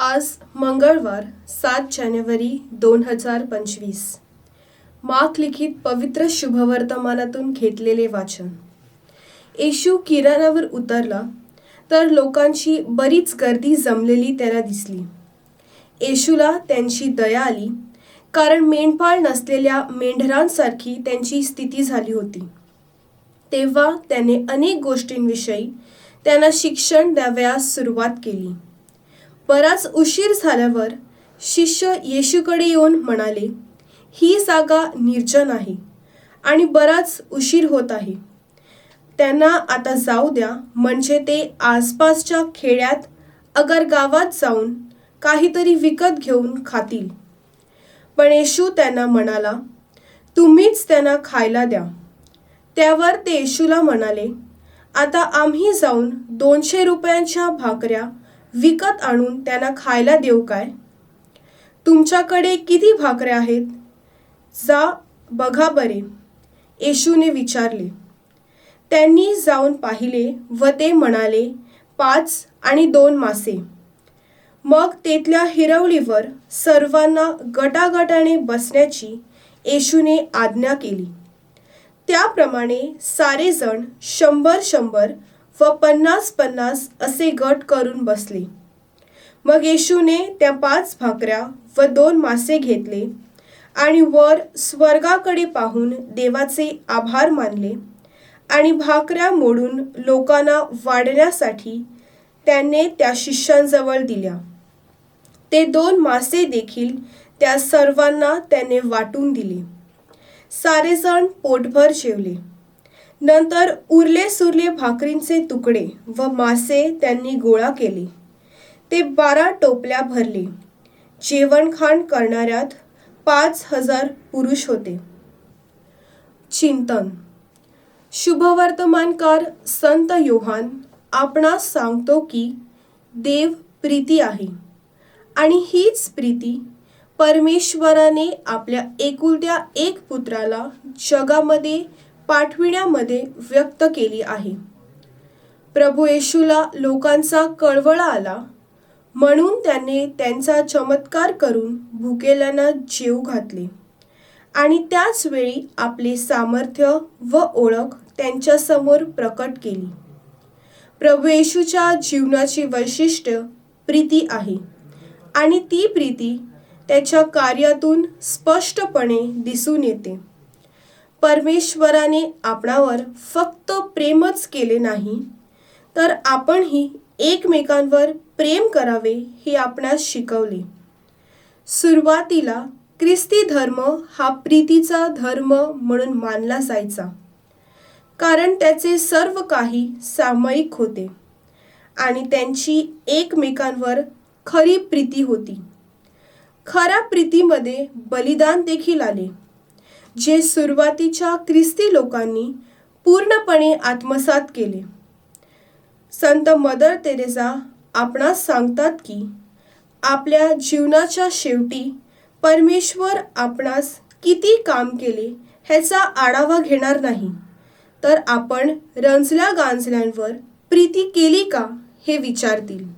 आज मंगळवार सात जानेवारी दोन हजार पंचवीस. माक लिखित पवित्र शुभवर्तमानातून घेतलेले वाचन. येशू किराणावर उतरला तर लोकांची बरीच गर्दी जमलेली त्याला दिसली. येशूला त्यांची दया आली कारण मेंढपाळ नसलेल्या मेंढरांसारखी त्यांची स्थिती झाली होती. तेव्हा त्याने अनेक गोष्टींविषयी त्यांना शिक्षण द्यावयास सुरुवात केली. बराच उशीर झाल्यावर शिष्य येशूकडे येऊन म्हणाले ही जागा निर्जन आहे आणि बराच उशीर होत आहे. त्यांना आता जाऊ द्या म्हणजे ते आसपासच्या खेड्यात अगर गावात जाऊन काहीतरी विकत घेऊन खातील. पण येशू त्यांना म्हणाला तुम्हीच त्यांना खायला द्या. त्यावर ते येशूला म्हणाले आता आम्ही जाऊन दोनशे रुपयांच्या भाकऱ्या विकत आणून त्यांना खायला देऊ काय? तुमच्याकडे किती भाकऱ्या आहेत? जा बघा बरे. येशूने विचारले. त्यांनी जाऊन पाहिले व ते म्हणाले पाच आणि दोन मासे. मग तेथल्या हिरवळीवर सर्वांना गटागटाने बसण्याची येशूने आज्ञा केली. त्याप्रमाणे सारेजण शंभर शंभर व पन्नास पन्नास असे गट करून बसले. मग येशूने त्या पाच भाकऱ्या व दोन मासे घेतले आणि वर स्वर्गाकडे पाहून देवाचे आभार मानले आणि भाकऱ्या मोडून लोकांना वाढण्यासाठी त्याने त्या शिष्यांजवळ दिल्या. ते दोन मासे देखील त्या सर्वांना त्याने वाटून दिले. सारेजण पोटभर जेवले. नंतर उरले सुरले भाकरींचे तुकडे व मासे त्यांनी गोळा केले. ते बारा टोपल्या भरले. जेवणखाण करणाऱ्यात पाच हजार पुरुष होते. चिंतन. शुभवर्तमानकार संत योहान आपणास सांगतो की देव प्रीती आहे आणि हीच प्रीती परमेश्वराने आपल्या एकुलत्या एक पुत्राला जगामध्ये पाठविण्यामध्ये व्यक्त केली आहे. प्रभू येशूला लोकांचा कळवळा आला म्हणून त्याने त्यांचा चमत्कार करून भुकेल्यांना जेव घातले. आणि त्याच वेळी आपले सामर्थ्य व ओळख त्यांच्यासमोर प्रकट केली. प्रभू येशूच्या जीवनाची वैशिष्ट्य प्रीती आहे आणि ती प्रीती त्याच्या कार्यातून स्पष्टपणे दिसून येते. परमेश्वराने आपणावर फक्त प्रेमच केले नाही तर आपणही एकमेकांवर प्रेम करावे हे आपणास शिकवले. सुरुवातीला ख्रिस्ती धर्म हा प्रीतीचा धर्म म्हणून मानला जायचा कारण त्याचे सर्व काही सामायिक होते आणि त्यांची एकमेकांवर खरी प्रीती होती. खऱ्या प्रीतीमध्ये बलिदान देखील आले. जे सुरुवातीच्या ख्रिस्ती लोकांनी पूर्णपणे आत्मसात केले. संत मदर तेरेसा आपणास सांगतात की आपल्या जीवनाच्या शेवटी परमेश्वर आपणास किती काम केले ह्याचा आढावा घेणार नाही. तर आपण रंजल्या गांजल्यांवर प्रीती केली का हे विचारतील.